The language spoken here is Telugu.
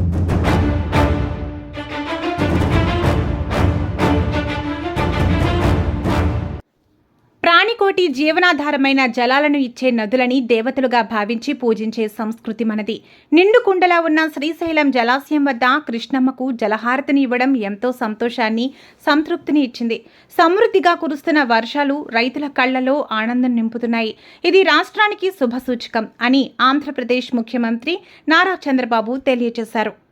Thank you. కోటి జీవనాధారమైన జలాలను ఇచ్చే నదులని దేవతలుగా భావించి పూజించే సంస్కృతి మనది. నిండు కుండలా ఉన్న శ్రీశైలం జలాశయం వద్ద కృష్ణమ్మకు జలహారతిని ఇవ్వడం ఎంతో సంతోషాన్ని సంతృప్తిని ఇచ్చింది. సమృద్ధిగా కురుస్తున్న వర్షాలు రైతుల కళ్ళలో ఆనందం నింపుతున్నాయి. ఇది రాష్ట్రానికి శుభసూచకం అని ఆంధ్రప్రదేశ్ ముఖ్యమంత్రి నారా చంద్రబాబు తెలియజేశారు.